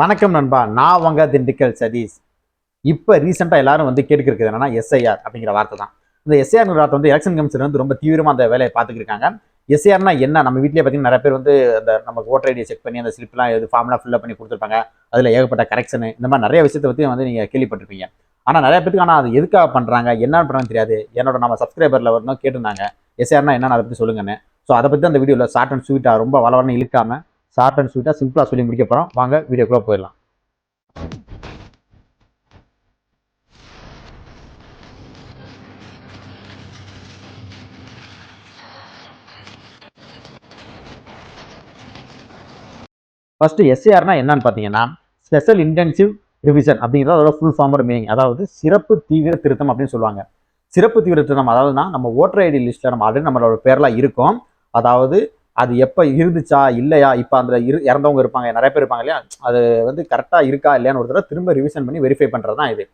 வணக்கம் நண்பா. நான் வங்க திண்டுக்கல் சதீஷ். இப்போ ரீசெண்டாக எல்லாரும் வந்து கேட்டுக்கிறது என்னன்னா எஸ்ஐஆர் அப்படிங்கிற வார்த்தை தான். இந்த எஸ்ஐஆர்ங்கிற வார்த்தை வந்து எலெக்ஷன் கமிஷன் வந்து ரொம்ப தீவிரமாக அந்த வேலையை பார்த்துட்டு இருக்காங்க எஸ்ஐஆர்னா என்ன? நம்ம வீட்லயே பார்த்தீங்கன்னா நிறைய பேர் வந்து அந்த நம்ம ஓட்டர் ஐடியை செக் பண்ணி அந்த ஸ்லிப்லாம் இது ஃபார்ம்லாம் ஃபில்அப் பண்ணி கொடுத்துருப்பாங்க. அதில் ஏகப்பட்ட கரெக்ஷன் இந்த மாதிரி நிறைய விஷயத்தை பற்றி வந்து நீங்கள் கேள்விப்பட்டிருப்பீங்க. ஆனால் நிறைய பேருக்கு ஆனால் அது எதுக்காக பண்ணுறாங்க என்னன்னு பண்ணுறாங்கன்னு தெரியாது. என்னோட நம்ம சப்ஸ்கிரைபரில் வரணும் கேட்டிருந்தாங்க. எஸ்ஐஆர்னா என்னன்னு அதை பற்றி சொல்லுங்கன்னு. ஸோ அதை பற்றி அந்த வீடியோவில் ஷார்ட் அண்ட் ஸ்வீட்டாக ரொம்ப வளவரன்னு இழுக்காமல் ஷார்ட் அண்ட் ஸ்வீட்டாக சிம்பிளாக சொல்லி முடிக்க போகிறோம் வாங்க வீடியோக்குள்ளே போயிடலாம். ஃபஸ்ட்டு எஸ்ஏஆர்னா என்னன்னு பார்த்தீங்கன்னா ஸ்பெஷல் இன்டென்சிவ் ரிவிஷன் அப்படிங்கிறது அதோட ஃபுல் ஃபார்மர் மீனிங் அதாவது சிறப்பு தீவிர திருத்தம் அப்படின்னு சொல்லுவாங்க. சிறப்பு தீவிர திருத்தம் அதாவதுனா நம்ம ஓட்டர் ஐடி லிஸ்ட்டில் நம்ம ஆல்ரெடி நம்மளோட பேரெலாம் இருக்கும். அதாவது அது எப்போ இருந்துச்சா இல்லையா? இப்போ அந்த இரு இறந்தவங்க இருப்பாங்க நிறைய பேர் இருப்பாங்க இல்லையா? அது வந்து கரெக்டாக இருக்கா இல்லையான்னு ஒரு தடவை திரும்ப ரிவிஷன் பண்ணி வெரிஃபை பண்ணுறது தான் இது.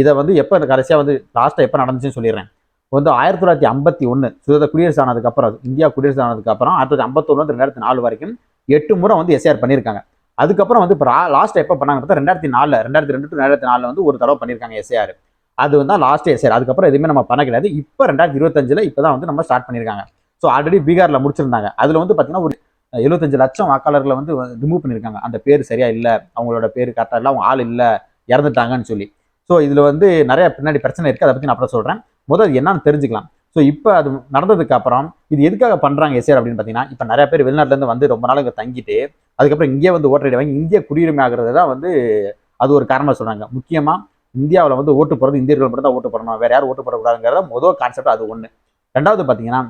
இதை வந்து எப்போ இந்த கடைசியாக வந்து லாஸ்ட்டாக எப்போ நடந்துச்சுன்னு சொல்லிடுறேன். வந்து ஆயிரத்தி தொள்ளாயிரத்தி ஐம்பத்தி ஒன்று சுதந்திர குடியரசு ஆனதுக்கப்புறம் இந்தியா குடியரசு ஆனதுக்கப்புறம் ஆயிரத்தி தொள்ளாயிரத்தி ஐம்பத்தொன்று ரெண்டாயிரத்தி நாலு வரைக்கும் எட்டு முறை வந்து எஸ்ஆர் பண்ணியிருக்காங்க. அதுக்கப்புறம் வந்து இப்போ லாஸ்ட் எப்போ பண்ணாங்க பார்த்தா ரெண்டாயிரத்தி நாலில் ரெண்டாயிரத்தி ரெண்டு டு ரெண்டாயிரத்தி நாலில் வந்து ஒரு தடவை பண்ணியிருக்காங்க எஸ்ஏஆர் அது வந்து லாஸ்ட் எஸ்ஆர் அதுக்கப்புறம் எதுவுமே நம்ம பண்ண கிடையாது. இப்போ ரெண்டாயிரத்தி இருபத்தஞ்சில் இப்போ தான் வந்து நம்ம ஸ்டார்ட் பண்ணியிருக்காங்க. ஸோ ஆல்ரெடி பீகாரில் முடிச்சிருந்தாங்க. அதில் வந்து பார்த்தீங்கன்னா ஒரு எழுபத்தஞ்சு லட்சம் வாக்காளர்களை வந்து ரிமூவ் பண்ணியிருக்காங்க அந்த பேர் சரியாக இல்லை அவங்களோட பேர் கரெக்டாக இல்லை அவங்க ஆள் இல்லை இறந்துட்டாங்கன்னு சொல்லி. ஸோ இதில் வந்து நிறைய பின்னாடி பிரச்சனை இருக்குது அதை பற்றி நான் அப்புறம் சொல்கிறேன் முதல் என்னன்னு தெரிஞ்சுக்கலாம். ஸோ இப்போ அது நடந்ததுக்கு அப்புறம் இது எதுக்காக பண்ணுறாங்க எஸ்ஆர் அப்படின்னு பார்த்தீங்கன்னா இப்போ நிறைய பேர் வெளிநாட்டிலேருந்து வந்து ரொம்ப நாள் இங்கே தங்கிட்டு அதுக்கப்புறம் இங்கே வந்து ஓட்டர் இங்கே குடியுரிமை ஆகிறது தான் வந்து அது ஒரு காரணமாக சொல்கிறாங்க முக்கியமாக இந்தியாவில் வந்து ஓட்டு போடுறது இந்தியர்கள் மட்டும் தான் ஓட்டு போடணும். வேறு யாரும் ஓட்டு போடக்கூடாதுங்கிறத முதல் கான்செப்ட் அது ஒன்று ரெண்டாவது பார்த்தீங்கன்னா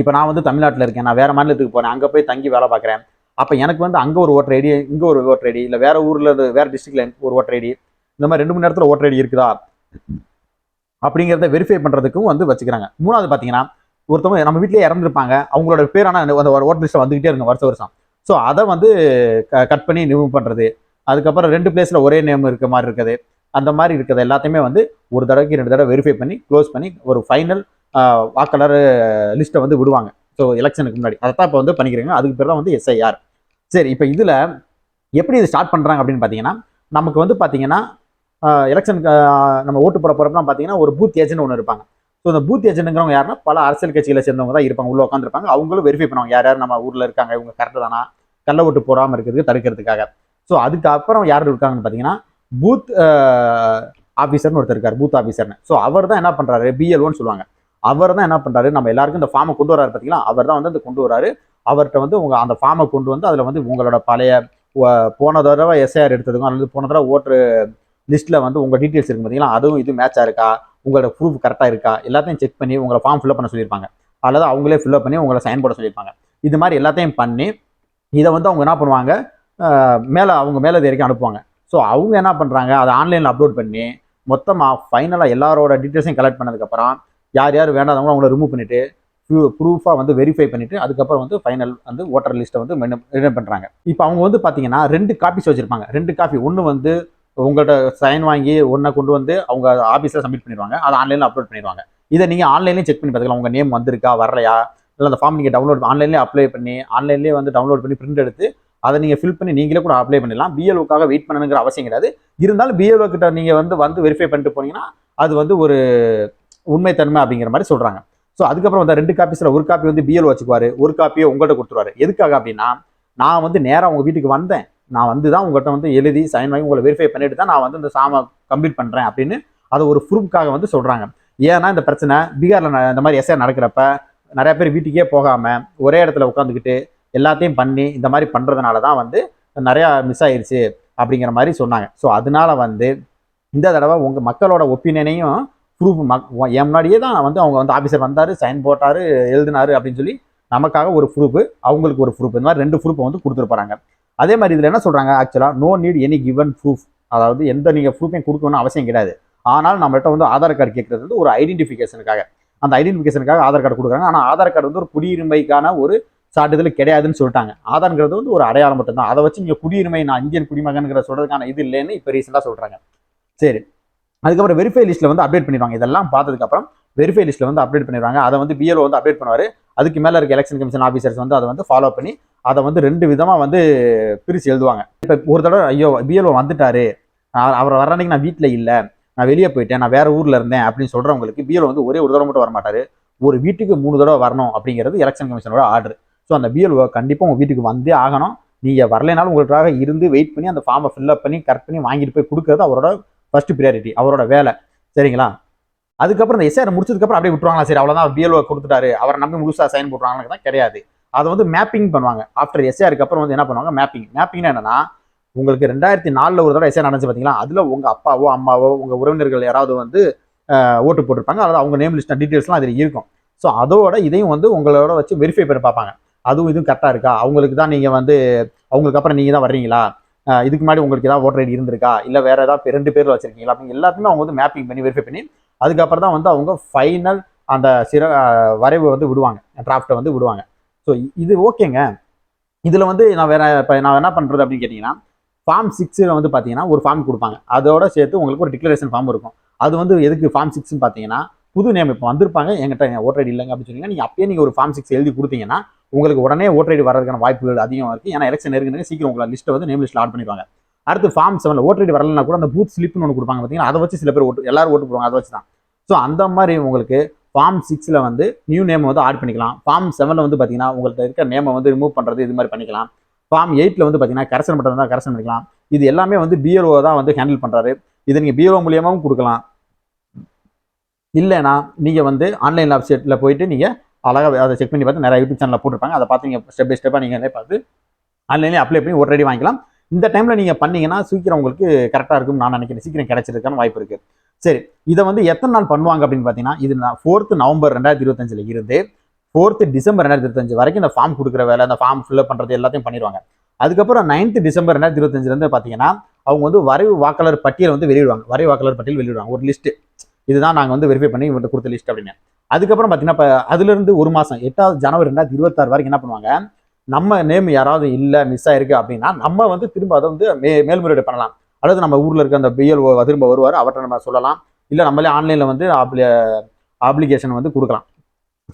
இப்போ நான் வந்து தமிழ்நாட்டில் இருக்கேன் நான் வேறு மாநிலத்துக்கு போகிறேன் அங்கே போய் தங்கி வேலை பார்க்குறேன். அப்போ எனக்கு வந்து அங்கே ஒரு ஓட்டர் ஐடி இங்கே ஒரு ஓட்டர் ஐடி இல்லை வேறு ஊரில் வேறு டிஸ்ட்ரிக்டில் ஒரு ஓட்டர் ஐடி இந்த மாதிரி ரெண்டு மணி நேரத்தில் ஓட்டர் ஐடி இருக்குதா? அப்படிங்கிறத வெரிஃபை பண்ணுறதுக்கும் வந்து வச்சுக்கிறாங்க. மூணாவது பார்த்தீங்கன்னா ஒருத்தவங்க நம்ம வீட்டிலேயே இறந்துருப்பாங்க. அவங்களோட பேர் ஆனால் அந்த ஓட்டர் லிஸ்ட்டை வந்துக்கிட்டே இருங்க வருஷம் வருஷம். ஸோ அதை வந்து கட் பண்ணி ரிமூவ் பண்ணுறது அதுக்கப்புறம் ரெண்டு பிளேஸில் ஒரே நேம் இருக்க மாதிரி இருக்குது. அந்த மாதிரி இருக்கிறது எல்லாத்தையுமே வந்து ஒரு தடவைக்கு ரெண்டு தடவை வெரிஃபை பண்ணி க்ளோஸ் பண்ணி ஒரு ஃபைனல் வாக்காளர் லிஸ்ட்டை வந்து விடுவாங்க. ஸோ எலெக்ஷனுக்கு முன்னாடி. அதை தான் இப்போ வந்து பண்ணிக்கிறீங்க. அதுக்கு பேர் தான் வந்து எஸ்ஐஆர் சரி இப்போ இதில் எப்படி இது ஸ்டார்ட் பண்ணுறாங்க அப்படின்னு பார்த்தீங்கன்னா நமக்கு வந்து பார்த்தீங்கன்னா எலெக்ஷனுக்கு நம்ம ஓட்டு போட போகிறப்பலாம் பார்த்தீங்கன்னா ஒரு பூத் ஏஜென்ட் ஒன்று இருப்பாங்க. ஸோ இந்த பூத் ஏஜென்ட்ங்கிறவங்க யாருன்னா பல அரசியல் கட்சிகளை சேர்ந்தவங்க தான் இருப்பாங்க. உள்ள உட்காந்துருப்பாங்க அவங்களும் வெரிஃபை பண்ணுவாங்க. யார் யார் நம்ம ஊரில் இருக்காங்க? இவங்க கரெக்டு தானா? கள்ள ஓட்டு போடாமல் இருக்கிறதுக்கு தடுக்கிறதுக்காக. ஸோ அதுக்கப்புறம் யார் இருக்காங்கன்னு பார்த்தீங்கன்னா பூத் ஆஃபீஸர்னு ஒருத்தர் இருக்கார். பூத் ஆஃபீஸர்னு ஸோ அவர் தான் என்ன பண்ணுறாரு பிஎல்ஓன்னு சொல்லுவாங்க. அவர் தான் என்ன பண்ணுறாரு நம்ம எல்லாருக்கும் இந்த ஃபார்மை கொண்டு வராரு பார்த்தீங்களா அவர் தான் வந்து அந்த கொண்டு வராரு. அவர்கிட்ட வந்து உங்கள் அந்த ஃபார்மை கொண்டு வந்து அதில் வந்து உங்களோட பழைய போன தடவை எஸ்ஐஆர் எடுத்ததுக்கும் அல்லது போன தடவை ஓட்டு லிஸ்ட்டில் வந்து உங்கள் டீட்டெயில்ஸ் இருக்கு பார்த்தீங்களா அதுவும் இது மேட்சாக இருக்கா? உங்களோட ப்ரூஃப் கரெக்டாக இருக்கா? எல்லாத்தையும் செக் பண்ணி உங்களை ஃபார்ம் ஃபில்அப் பண்ண சொல்லியிருப்பாங்க. அல்லது அவங்களே ஃபில்அப் பண்ணி உங்களை சைன் போட சொல்லியிருப்பாங்க. இது மாதிரி எல்லாத்தையும் பண்ணி இதை வந்து அவங்க என்ன பண்ணுவாங்க? மேலே அவங்க மேலே வரைக்கும் அனுப்புவாங்க. ஸோ அவங்க என்ன பண்ணுறாங்க அதை ஆன்லைனில் அப்லோட் பண்ணி மொத்தமாக ஃபைனலாக எல்லாரோட டீட்டெயில்ஸையும் கலெக்ட் பண்ணதுக்கப்புறம் யார் யார் வேண்டாதவங்களும் அவங்கள ரிமூவ் பண்ணிவிட்டு ப்ரூஃபாக வந்து வெரிஃபை பண்ணிவிட்டு அதுக்கப்புறம் வந்து ஃபைனல் வந்து ஓட்டர் லிஸ்ட்டை வந்து மெயின் பண்ணுறாங்க இப்போ அவங்க வந்து பார்த்தீங்கன்னா ரெண்டு காப்பீஸ் வச்சுருப்பாங்க. ரெண்டு காப்பி ஒன்று வந்து உங்கள்கிட்ட சைன் வாங்கி ஒன்றை கொண்டு வந்து அவங்க ஆஃபீஸில் சப்மிட் பண்ணிடுவாங்க. அதை ஆன்லைனில் அப்லோட் பண்ணிடுவாங்க. இதை நீங்கள் ஆன்லைன்லேயும் செக் பண்ணி பார்த்துக்கலாம் உங்கள் நேம் வந்திருக்கா வரலையா? இல்லை அந்த ஃபார்ம் நீங்கள் டவுன்லோட் ஆன்லைன்லேயே அப்ளை பண்ணி ஆன்லைன்லேயே வந்து டவுன்லோட் பண்ணி பிரிண்ட் எடுத்து அதை நீங்கள் ஃபில் பண்ணி நீங்களே கூட அப்ளை பண்ணிடலாம். பிஎல்ஓக்காக வெயிட் பண்ணணுங்கிற அவசியம் கிடையாது. இருந்தாலும் பிஎல்ஓ கிட்ட நீங்கள் வந்து வந்து வெரிஃபை பண்ணிட்டு போனீங்கன்னா அது வந்து ஒரு உண்மைத்தன்மை அப்படிங்கிற மாதிரி சொல்கிறாங்க ஸோ அதுக்கப்புறம் வந்து ரெண்டு காப்பீஸில் ஒரு காப்பி வந்து பிஎல் வச்சுக்குவார் ஒரு காப்பியை உங்கள்கிட்ட கொடுத்துருவாரு. எதுக்காக அப்படின்னா நான் வந்து நேராக உங்கள் வீட்டுக்கு வந்தேன். நான் வந்து தான் உங்கள்கிட்ட வந்து எழுதி சைன் வாங்கி உங்களை வெரிஃபை பண்ணிட்டு தான் நான் வந்து இந்த சாமை கம்ப்ளீட் பண்ணுறேன் அப்படின்னு அதை ஒரு ப்ரூஃப்காக வந்து சொல்கிறாங்க ஏன்னா இந்த பிரச்சனை பீகாரில் இந்த மாதிரி எஸ்ஏ நடக்கிறப்ப நிறைய பேர் வீட்டுக்கே போகாமல் ஒரே இடத்துல உட்காந்துக்கிட்டு எல்லாத்தையும் பண்ணி இந்த மாதிரி பண்ணுறதுனால தான் வந்து நிறையா மிஸ் ஆயிடுச்சு அப்படிங்கிற மாதிரி சொன்னாங்க. ஸோ அதனால வந்து இந்த தடவை உங்கள் மக்களோட ஒப்பீனியனையும் ப்ரூஃப் மக் என் முன்னாடியே தான் வந்து அவங்க வந்து ஆஃபீஸர் வந்தார் சைன் போட்டார் எழுதினார் அப்படின்னு சொல்லி நமக்காக ஒரு ப்ரூஃப் அவங்களுக்கு ஒரு ப்ரூஃப் இந்த மாதிரி ரெண்டு ப்ரூஃபை வந்து கொடுத்துருப்பாங்க அதே மாதிரி இதில் என்ன சொல்கிறாங்க ஆக்சுவலாக no need any given proof அதாவது எந்த நீங்கள் ப்ரூஃபையும் கொடுக்கணும்னு அவசியம் கிடையாது. ஆனால் நம்மள்கிட்ட வந்து ஆதார் கார்டு கேட்குறது வந்து ஒரு ஐடென்டிஃபிகேஷனுக்காக அந்த ஐடென்டிஃபிகேஷனுக்காக ஆதார் கார்டு கொடுக்குறாங்க. ஆனால் ஆதார் கார்டு வந்து ஒரு குடியுரிமைக்கான ஒரு சான்றிதழ் கிடையாதுன்னு சொல்லிட்டாங்க. ஆதார்ங்கிறது வந்து ஒரு அடையாளம் மட்டும்தான். அதை வச்சு நீங்கள் குடியுரிமை நான் இந்தியன் குடிமகன்கிற சொல்கிறதுக்கான இது இல்லைன்னு இப்போ ரீசெண்டாக சொல்கிறாங்க சரி. அதுக்கப்புறம் வெரிஃபை லிஸ்ட்டில் வந்து அப்டேட் பண்ணிடுவாங்க. இதெல்லாம் பார்த்ததுக்கப்புறம் வெரிஃபை லிஸ்ட்டில் வந்து அப்டேட் பண்ணிடுவாங்க. அதை வந்து பிஎல்ஓ வந்து அப்டேட் பண்ணுவார். அதுக்கு மேலே இருக்க எலெக்ஷன் கமிஷன் ஆஃபீஸர்ஸ் வந்து அதை வந்து ஃபாலோ பண்ணி அதை வந்து ரெண்டு விதமாக வந்து பிரித்து எழுதுவாங்க. இப்போ ஒரு தடவை ஐயோ பிஎல்ஓ வந்துட்டாரு. அவர் வர அன்னைக்கு நான் வீட்டில் இல்லை. நான் வெளியே போயிட்டேன். நான் வேற ஊரில் இருந்தேன் அப்படின்னு சொல்கிறவங்களுக்கு பிஎல்ஓ வந்து ஒரே ஒரு தடவை மட்டும் வர மாட்டார் ஒரு வீட்டுக்கு மூணு தடவை வரணும் அப்படிங்கிறது எலெக்ஷன் கமிஷனோட ஆர்டர் ஸோ அந்த பிஎல்ஓ கண்டிப்பாக உங்கள் வீட்டுக்கு வந்தே ஆகணும். நீங்கள் வரலைனாலும் உங்களுக்காக இருந்து வெயிட் பண்ணி அந்த ஃபார்மை ஃபில்லப் பண்ணி கரெக்ட் பண்ணி வாங்கிட்டு போய் கொடுக்கறது அவரோட ஃபர்ஸ்ட் ப்ரியாரிட்டி அவரோட வேலை. சரிங்களா? அதுக்கப்புறம் இந்த எஸ்ஆர் முடிச்சதுக்கப்புறம் அப்படியே விட்டுருவாங்களா? சரி அவ்வளோதான் பிஎல்ஓ கொடுத்துட்டாரு. அவரை நம்பி முழுசாக சைன் போட்டுருவாங்கன்னு தான் கிடையாது. அதை வந்து மேப்பிங் பண்ணுவாங்க. ஆஃப்டர் எஸ்ஆருக்கு அப்புறம் வந்து என்ன பண்ணுவாங்க? மேப்பிங் மேப்பிங்னா என்னன்னா உங்களுக்கு ரெண்டாயிரத்தி நாலில் ஒரு தடவை எஸ்ஆர் நடந்துச்சு பார்த்தீங்களா அதில் உங்கள் அப்பாவோ அம்மாவோ உங்கள் உறவினர்கள் யாராவது வந்து ஓட்டு போட்டிருப்பாங்க. அதாவது அவங்க நேம் லிஸ்ட் டீட்டெயில்ஸ்லாம் அதில் இருக்கும். ஸோ அதோட இதையும் வந்து உங்களோட வச்சு வெரிஃபை பண்ணி பார்ப்பாங்க. அதுவும் இதுவும் கரெக்டாக இருக்கா? அவங்களுக்கு தான் நீங்கள் வந்து அவங்களுக்கு அப்புறம் நீங்கள் தான் வர்றீங்களா? இதுக்கு முன்னாடி உங்களுக்கு ஏதாவது ஓட்டர் ஐடி இருந்திருக்கா? இல்லை வேற ஏதாவது ரெண்டு பேர் வச்சிருக்கீங்களா? அப்படின்னு எல்லாத்தையுமே அவங்க வந்து மேப்பிங் பண்ணி வெரிஃபை பண்ணி அதுக்கப்புறம் தான் வந்து அவங்க ஃபைனல் அந்த சிற வரைவு வந்து விடுவாங்க. டிராஃப்ட்டை வந்து விடுவாங்க. ஸோ இது ஓகேங்க. இதில் வந்து நான் வேற இப்போ நான் என்ன பண்ணுறது அப்படின்னு கேட்டிங்கன்னா ஃபார்ம் சிக்ஸில் வந்து பார்த்தீங்கன்னா ஒரு ஃபார்ம் கொடுப்பாங்க. அதோட சேர்த்து உங்களுக்கு ஒரு டிக்ளரேஷன் ஃபார்ம் இருக்கும். அது வந்து எதுக்கு ஃபார்ம் சிக்ஸ்னு பார்த்தீங்கன்னா புது நேம் இப்போ வந்திருப்பாங்க. எங்கிட்ட ஓட்டர் ஐடி இல்லைங்க அப்படின்னு சொன்னீங்கன்னா நீங்கள் அப்பயே நீங்கள் ஒரு ஃபார்ம் சிக்ஸ் எழுதி கொடுத்தீங்கன்னா உங்களுக்கு உடனே ஓட்டர் ஐடி வரதுக்கான வாய்ப்புகள் அதிகம் இருக்குது ஏன்னா எலெக்ஷன் நெருங்க சீக்கிரம் உங்களை லிஸ்ட்டை வந்து நேம் லிஸ்ட்டில் ஆட் பண்ணிடுவாங்க. அடுத்து ஃபார்ம் செவனில் ஓட்டர் ஐடி வரலன்னா கூட அந்த பூத் ஸ்லிப்னு ஒன்று கொடுப்பாங்க பார்த்தீங்கன்னா அதை வச்சு சில பேர் ஓட்டு எல்லாரும் ஓட்டு போடுவாங்க. அதை வச்சு தான் ஸோ அந்த மாதிரி உங்களுக்கு ஃபார்ம் சிக்ஸில் வந்து நியூ நேம் வந்து ஆட் பண்ணிக்கலாம். ஃபார்ம் செவனில் வந்து பார்த்தீங்கன்னா உங்கள்கிட்ட இருக்க நேமை வந்து ரிமூவ் பண்ணுறது இது மாதிரி பண்ணிக்கலாம். ஃபார்ம் எயிட்டில் வந்து பார்த்தீங்கன்னா கரெக்ஷன் பண்ணுறது தான் கரெக்ஷன் பண்ணிக்கலாம். இது எல்லாமே வந்து பிஎல்ஓ தான் வந்து ஹேண்டில் பண்ணுறாரு இதை நீங்கள் பிஎல்ஓ மூலியமாகவும் கொடுக்கலாம். இல்லைனா நீங்கள் வந்து ஆன்லைன் வெப்சைட்டில் போயிட்டு நீங்கள் அழகாக அதை செக் பண்ணி பார்த்து நிறைய யூடியூப் சேனலில் போட்டிருப்பாங்க. அதை பார்த்து நீங்கள் ஸ்டெப் பை ஸ்டெப்பாக நீங்கள் பார்த்து ஆன்லைன்லேயே அப்ளை பண்ணி ஓட்டர் ஐடி வாங்கிக்கலாம். இந்த டைமில் நீங்கள் பண்ணீங்கன்னா சீக்கிரம் உங்களுக்கு கரெக்டாக இருக்கும்னு நான் நினைக்கிறேன். சீக்கிரம் கிடைச்சிருக்கான வாய்ப்பு இருக்குது சரி இதை வந்து எத்தனை நாள் பண்ணுவாங்க அப்படின்னு பார்த்தீங்கன்னா இது ஃபோர்த்து நவம்பர் ரெண்டாயிரத்தி இருபத்தஞ்சில் இருந்து ஃபோர்த்து டிசம்பர் ரெண்டாயிரத்தி இருபத்தஞ்சு வரைக்கும் இந்த ஃபார்ம் கொடுக்குற வேலை அந்த ஃபார்ம் ஃபில்லப் பண்ணுறது எல்லாத்தையும் பண்ணிடுவாங்க. அதுக்கப்புறம் நைன்த்து டிசம்பர் ரெண்டாயிரத்தி இருபத்தஞ்சிலேருந்து பார்த்தீங்கன்னா அவங்க வந்து வரைவு வாக்காளர் பட்டியல் வந்து வெளியிடுவாங்க. வரைவு வாக்காளர் பட்டியல் வெளியிடுவாங்க. ஒரு லிஸ்ட்டு இதுதான் நாங்கள் வந்து வெரிஃபை பண்ணி இவங்கள்ட்ட கொடுத்த லிஸ்ட் அப்படின்னு. அதுக்கப்புறம் பார்த்தீங்கன்னா இப்போ அதுலேருந்து ஒரு மாதம் எட்டாவது ஜனவரி ரெண்டாயிரத்தி இருபத்தாறு வரைக்கும் என்ன பண்ணுவாங்க? நம்ம நேம் யாராவது இல்லை மிஸ் ஆயிருக்கு அப்படின்னா நம்ம வந்து திரும்ப அதை வந்து மே மேல்முறையீடு பண்ணலாம். அல்லது நம்ம ஊரில் இருக்க அந்த பிஎல்ஓ திரும்ப வருவார் அவர்கிட்ட நம்ம சொல்லலாம். இல்லை நம்மளே ஆன்லைனில் வந்து அப்ளிகேஷன் வந்து கொடுக்கலாம்.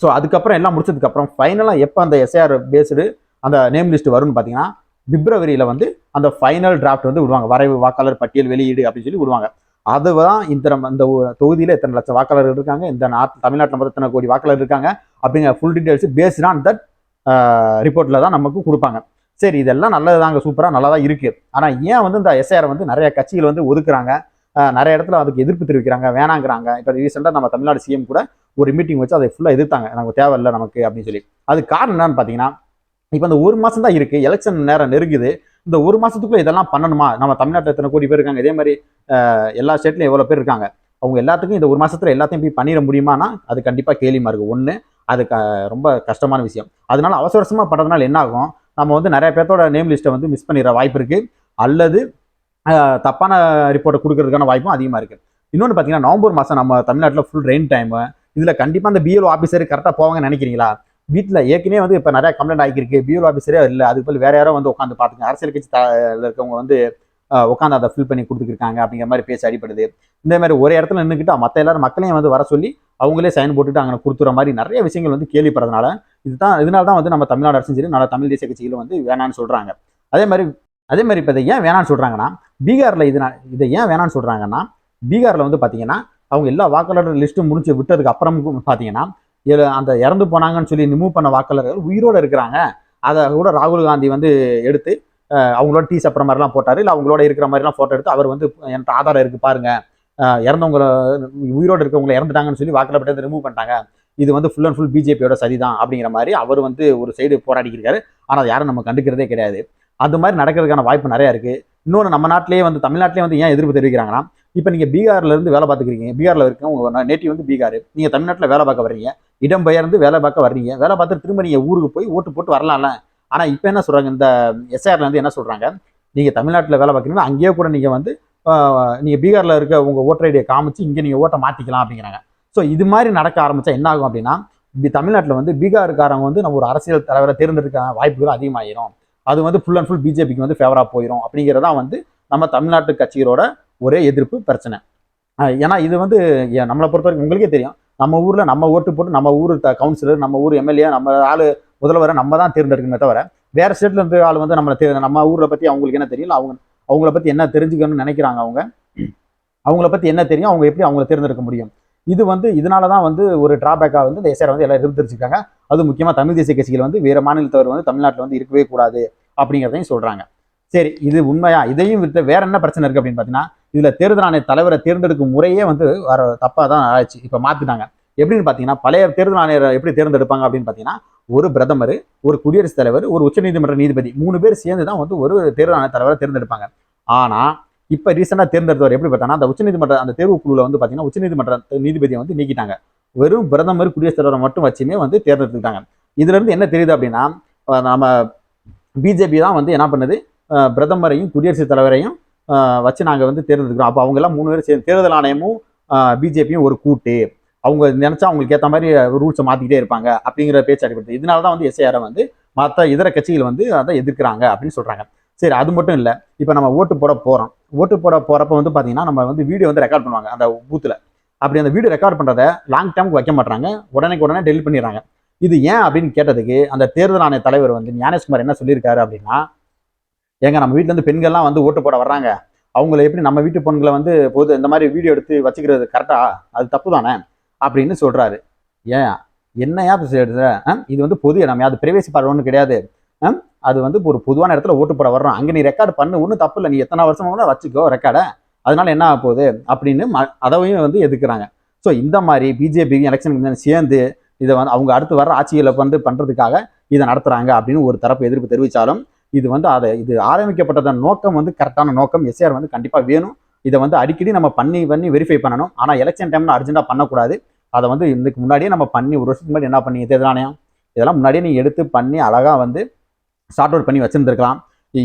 ஸோ அதுக்கப்புறம் எல்லாம் முடிச்சதுக்கப்புறம் ஃபைனலாக எப்போ அந்த எஸ்ஆர் பேஸ்டு அந்த நேம் லிஸ்ட் வரும்னு பார்த்தீங்கன்னா பிப்ரவரியில் வந்து அந்த ஃபைனல் டிராஃப்ட் வந்து விடுவாங்க. வரைவு வாக்காளர் பட்டியல் வெளியீடு அப்படின்னு சொல்லி விடுவாங்க. அதுதான் இந்த நம்ம இந்த தொகுதியில் எத்தனை லட்சம் வாக்காளர்கள் இருக்காங்க இந்த நாட்டு தமிழ்நாட்டில் மொத்தம் எத்தனை கோடி வாக்காளர் இருக்காங்க அப்படிங்கிற full details based on that ரிப்போர்ட்டில் தான் நமக்கு கொடுப்பாங்க. சரி இதெல்லாம் நல்லதுதாங்க சூப்பராக நல்லா தான் இருக்குது ஆனால் ஏன் வந்து இந்த எஸ்ஐஆர் வந்து நிறைய கட்சிகள் வந்து ஒதுக்குறாங்க? நிறைய இடத்துல அதுக்கு எதிர்ப்பு தெரிவிக்கிறாங்க வேணாங்கிறாங்க. இப்போ ரீசெண்டாக நம்ம தமிழ்நாடு சிஎம் கூட ஒரு மீட்டிங் வச்சு அதை ஃபுல்லாக எதிர்த்தாங்க. நமக்கு தேவையில்லை நமக்கு அப்படின்னு சொல்லி. அது காரணம் என்னன்னு பார்த்தீங்கன்னா இப்போ இந்த ஒரு மாதம் தான் இருக்குது எலெக்ஷன் நேரம் நெருங்குது. இந்த ஒரு மாதத்துக்குள்ளே இதெல்லாம் பண்ணணுமா? நம்ம தமிழ்நாட்டில் எத்தனை கோடி பேர் இருக்காங்க? இதே மாதிரி எல்லா ஸ்டேட்லையும் எவ்வளோ பேர் இருக்காங்க? அவங்க எல்லாத்துக்கும் இந்த ஒரு மாதத்தில் எல்லாத்தையும் போய் பண்ணிட முடியுமானா அது கண்டிப்பாக கேலிமா இருக்கு ஒன்று அது க ரொம்ப கஷ்டமான விஷயம். அதனால அவசர அவசரமாக பண்ணுறதுனால என்ன ஆகும்? நம்ம வந்து நிறைய பேர்த்தோட நேம் லிஸ்ட்டை வந்து மிஸ் பண்ணிடுற வாய்ப்பு இருக்குது அல்லது தப்பான ரிப்போர்ட்டை கொடுக்கறதுக்கான வாய்ப்பும் அதிகமாக இருக்குது இன்னொன்று பார்த்தீங்கன்னா நவம்பர் மாதம் நம்ம தமிழ்நாட்டில் ஃபுல் ரெயின் டைமு இதில் கண்டிப்பாக அந்த பிஎல்ஓ ஆஃபீஸர் கரெக்டாக போவாங்கன்னு நினைக்கிறீங்களா? வீட்டில் ஏற்கனவே வந்து இப்போ நிறையா கம்ப்ளைண்ட் ஆகிருக்கு பியூல் ஆஃபீஸரே இல்லை அதுக்கு போல் வேற யாரோ வந்து உட்காந்து பார்த்துங்க அரசியல் கட்சி த- இருக்கவங்க வந்து உட்காந்து அதை ஃபில் பண்ணி கொடுத்துருக்காங்க அப்படிங்கிற மாதிரி பேச அடிப்படுது இந்த மாதிரி ஒரு இடத்துல நின்றுக்கிட்டு மற்ற எல்லாரும் மக்களையும் வந்து வர சொல்லி அவங்களே சைன் போட்டுட்டு அங்கே கொடுத்துற மாதிரி நிறைய விஷயங்கள் வந்து கேள்விப்படுறதுனால இதுதான் இதனால தான் வந்து நம்ம தமிழ்நாடு அரசும் சரி நல்ல தமிழ் தேசிய கட்சிகள் வந்து வேணான்னு சொல்கிறாங்க அதே மாதிரி அதே மாதிரி இப்போ இதை ஏன் வேணான்னு சொல்கிறாங்கன்னா பீகாரில் இது இதை ஏன் வேணான்னு சொல்கிறாங்கன்னா பீகாரில் வந்து பார்த்தீங்கன்னா அவங்க எல்லா வாக்காளர் லிஸ்ட்டும் முடிச்சு விட்டதுக்கு அப்புறம் பார்த்தீங்கன்னா அந்த இறந்து போனாங்கன்னு சொல்லி ரிமூவ் பண்ண வாக்காளர்கள் உயிரோட இருக்கிறாங்க. அதை கூட ராகுல் காந்தி வந்து எடுத்து அவங்களோட டீ சாப்பிட்ற மாதிரிலாம் போட்டார். இல்லை அவங்களோட இருக்கிற மாதிரிலாம் ஃபோட்டோ எடுத்து அவர் வந்து என்கிட்ட ஆதாரம் இருக்குது பாருங்கள் இறந்தவங்கள உயிரோடு இருக்கவங்களை இறந்துட்டாங்கன்னு சொல்லி வாக்கில் பட்டதை ரிமூவ் பண்ணிட்டாங்க. இது வந்து ஃபுல் அண்ட் ஃபுல் பிஜேபியோட சரிதான் அப்படிங்கிற மாதிரி அவர் வந்து ஒரு சைடு போராடிக்கிறாரு ஆனால் அதை யாரும் நம்ம கண்டுக்கிறதே கிடையாது. அது மாதிரி நடக்கிறதுக்கான வாய்ப்பு நிறையா இருக்குது இன்னொன்று நம்ம நாட்டிலேயே வந்து தமிழ்நாட்டிலே வந்து ஏன் எதிர்ப்பு தெரிவிக்கிறாங்கன்னா இப்போ நீங்கள் பீகார்லேருந்து வேலை பார்த்துக்கிறீங்க. பீகாரில் இருக்க உங்கள் நேட்டிவ் வந்து பீகார். நீங்கள் தமிழ்நாட்டில் வேலை பார்க்க வர்றீங்க. இடம் பெயர்ந்து வேலை பார்க்க வர்றீங்க. வேலை பார்த்துட்டு திரும்ப நீங்கள் ஊருக்கு போய் ஓட்டு போட்டு வரலாம்ல. ஆனால் இப்போ என்ன சொல்கிறாங்க இந்த எஸ்ஆர்லேருந்து என்ன சொல்கிறாங்க நீங்கள் தமிழ்நாட்டில் வேலை பார்க்குறீங்கன்னா அங்கேயே கூட நீங்கள் வந்து நீங்கள் பீகாரில் இருக்க உங்கள் ஓட்டர் ஐடியை காமிச்சு இங்கே நீங்கள் ஓட்டை மாற்றிக்கலாம் அப்படிங்கிறாங்க. ஸோ இது மாதிரி நடக்க ஆரம்பித்தா என்ன ஆகும் அப்படின்னா தமிழ்நாட்டில் வந்து பீகாருக்காரங்க வந்து நம்ம ஒரு அரசியல் தலைவரை தேர்ந்தெடுக்க வாய்ப்புகள் அதிகமாகிடும் அது வந்து ஃபுல் அண்ட் ஃபுல் பிஜேபிக்கு வந்து ஃபேவராக போயிடும் அப்படிங்கிறதான் வந்து நம்ம தமிழ்நாட்டு கட்சிகளோட ஒரே எதிர்ப்பு பிரச்சனை. ஏன்னா இது வந்து நம்மளை பொறுத்த வரைக்கும் உங்களுக்கே தெரியும். நம்ம ஊர்ல நம்ம ஓட்டு போட்டு நம்ம ஊர் கவுன்சிலர் நம்ம ஊர் எம்எல்ஏ நம்ம ஆள் முதல்வரை நம்ம தான் தேர்ந்தெடுக்கணுமே தவிர வேற ஸ்டேட்ல இருந்து ஆள் வந்து நம்மளை தே நம்ம ஊரை பத்தி அவங்களுக்கு என்ன தெரியல அவங்க அவங்கள பத்தி என்ன தெரிஞ்சுக்கணும்னு நினைக்கிறாங்க அவங்க? அவங்கள பத்தி என்ன தெரியும்? அவங்க எப்படி அவங்கள தேர்ந்தெடுக்க முடியும்? இது வந்து இதனால தான் வந்து ஒரு டிராபேக்காக வந்து இந்த எஸ்ஆர் வந்து எல்லாம் இருந்துருச்சுருக்காங்க அது முக்கியமாக தமிழ் தேசிய கட்சிகள் வந்து வேறு மாநிலத்தவர் வந்து தமிழ்நாட்டில் வந்து இருக்கவே கூடாது அப்படிங்கிறதையும் சொல்கிறாங்க சரி இது உண்மையா? இதையும் விட்டு வேற என்ன பிரச்சனை இருக்குது அப்படின்னு பார்த்தீங்கன்னா இதில் தேர்தல் ஆணைய தலைவரை தேர்ந்தெடுக்கும் முறையே வந்து வர தப்பாக தான் ஆயிடுச்சு. இப்போ மாற்றிட்டாங்க எப்படின்னு பார்த்தீங்கன்னா பழைய தேர்தல் ஆணையரை எப்படி தேர்ந்தெடுப்பாங்க அப்படின்னு பார்த்தீங்கன்னா ஒரு பிரதமர் ஒரு குடியரசுத் தலைவர் ஒரு உச்சநீதிமன்ற நீதிபதி மூணு பேர் சேர்ந்து தான் வந்து ஒரு தேர்தல் ஆணைய தலைவரை தேர்ந்தெடுப்பாங்க. ஆனால் இப்போ ரீசெண்டாக தேர்ந்தெடுத்தவர் எப்படி பார்த்தாங்கன்னா அந்த உச்சநீதிமன்ற அந்த தேர்வு குழுவில் வந்து பார்த்தீங்கன்னா உச்சநீதிமன்ற நீதிபதியை வந்து நீக்கிட்டாங்க. வெறும் பிரதமர் குடியரசுத் தலைவரை மட்டும் வச்சுமே வந்து தேர்ந்தெடுத்துக்கிட்டாங்க. இதுலேருந்து என்ன தெரியுது அப்படின்னா நம்ம பிஜேபி தான் வந்து என்ன பண்ணுது? பிரதமரையும் குடியரசுத் தலைவரையும் வச்சு நாங்கள் வந்து தேர்ந்தெடுக்கிறோம். அப்போ அவங்கெல்லாம் மூணு பேரும் சேர்ந்து தேர்தல் ஆணையமும் பிஜேபியும் ஒரு கூட்டு. அவங்க நினச்சா அவங்களுக்கு ஏற்ற மாதிரி ரூல்ஸை மாற்றிக்கிட்டே இருப்பாங்க அப்படிங்கிற பேச்சு அடிப்படுது இதனால தான் வந்து எஸ்ஐஆரை வந்து மற்ற இதர கட்சிகள் வந்து அதை எதிர்க்கிறாங்க அப்படின்னு சொல்கிறாங்க சரி அது மட்டும் இல்லை இப்போ நம்ம ஓட்டு போட போகிறோம் ஓட்டு போட போகிறப்ப வந்து பார்த்திங்கன்னா நம்ம வந்து வீடியோ வந்து ரெக்கார்ட் பண்ணுவாங்க அந்த பூத்தில் அப்படி அந்த வீடியோ ரெக்கார்ட் பண்ணுறத லாங் டைமுக்கு வைக்க மாட்டாங்க உடனே உடனே டெலிட் பண்ணிடுறாங்க. இது ஏன் அப்படின்னு கேட்டதுக்கு அந்த தேர்தல் ஆணைய தலைவர் வந்து ஞானேஷ்குமார் என்ன சொல்லியிருக்காரு அப்படின்னா ஏங்க நம்ம வீட்டிலேருந்து பெண்கள்லாம் வந்து ஓட்டு போட வர்றாங்க. அவங்கள எப்படி நம்ம வீட்டு பெண்களை வந்து பொது இந்த மாதிரி வீடியோ எடுத்து வச்சுக்கிறது கரெக்டா அது தப்பு தானே அப்படின்னு சொல்கிறாரு ஏன்? என்னையா பேசுறது இது வந்து பொது இடம். அது பிரைவேசி பார்வை கிடையாது. அது வந்து ஒரு பொதுவான இடத்துல ஓட்டு போட வர்றோம் அங்கே நீ ரெக்கார்டு பண்ணு. ஒன்றும் தப்பு இல்லை. நீ எத்தனை வருஷம் கூட வச்சுக்கோ ரெக்கார்டை அதனால என்ன ஆக போகுது? அப்படின்னு ம- அதையும் வந்து எதுக்குறாங்க. ஸோ இந்த மாதிரி பிஜேபி எலெக்ஷன் சேர்ந்து இதை வந்து அவங்க அடுத்து வர ஆட்சிகளை வந்து பண்ணுறதுக்காக இதை நடத்துகிறாங்க அப்படின்னு ஒரு தரப்பு எதிர்ப்பு தெரிவித்தாலும் இது வந்து அதை இது ஆரம்பிக்கப்பட்டதன் நோக்கம் வந்து கரெக்டான நோக்கம். எஸ்ஆர் வந்து கண்டிப்பாக வேணும். இதை வந்து அடிக்கடி நம்ம பண்ணி பண்ணி வெரிஃபை பண்ணணும். ஆனால் எலெக்ஷன் டைம்ல அர்ஜென்ட்டாக பண்ணக்கூடாது. அதை வந்து இதுக்கு முன்னாடியே நம்ம பண்ணி ஒரு வருஷத்துக்கு முன்னாடி என்ன பண்ணி தேர்தல் ஆணையம் இதெல்லாம் முன்னாடியே நீ எடுத்து பண்ணி அழகாக வந்து சார்ட் அவுட் பண்ணி வச்சுருந்துருக்கலாம்.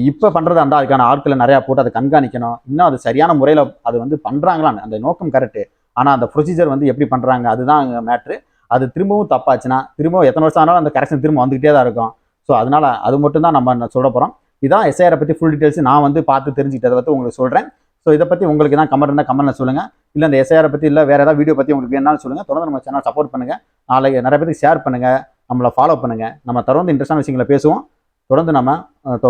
இப்போ பண்ணுறதா இருந்தால் அதுக்கான ஆட்களை நிறையா போட்டு அதை கண்காணிக்கணும். இன்னும் அது சரியான முறையில் அது வந்து பண்ணுறாங்களான்னு அந்த நோக்கம் கரெக்டு ஆனால் அந்த ப்ரொசீஜர் வந்து எப்படி பண்ணுறாங்க அதுதான் அங்கே மேட்ரு அது திரும்பவும் தப்பாச்சுன்னா திரும்பவும் எத்தனை வருஷம் ஆனாலும் அந்த கரெக்ஷன் திரும்ப வந்துக்கிட்டே தான் இருக்கும். ஸோ அதனால அது மட்டும் தான் நம்ம சொல்ல போகிறோம் இதான் எஸ்ஐஆரை பற்றி ஃபுல் டீட்டெயில்ஸ் நான் வந்து பார்த்து தெரிஞ்சுக்கிட்டதை பற்றி உங்களுக்கு சொல்கிறேன் ஸோ இதை பற்றி உங்களுக்கு தான் கமெண்ட் இருந்தால் கமெண்ட்டில் சொல்லுங்கள் இல்லை இந்த எஸ்ஐஆரை பற்றி இல்லை வேறு ஏதாவது வீடியோ பற்றி உங்களுக்கு வேணாலும் சொல்லுங்கள் தொடர்ந்து நம்ம சேனல் சப்போர்ட் பண்ணுங்கள் நாளைக்கு நிறைய பேருக்கு ஷேர் பண்ணுங்கள் நம்மளை ஃபாலோ பண்ணுங்கள் நம்ம தொடர்ந்து இன்ட்ரெஸ்டான விஷயங்களை பேசுவோம். தொடர்ந்து நம்ம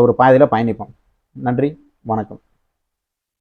ஒரு பாதையில் பயணிப்போம். நன்றி. வணக்கம்.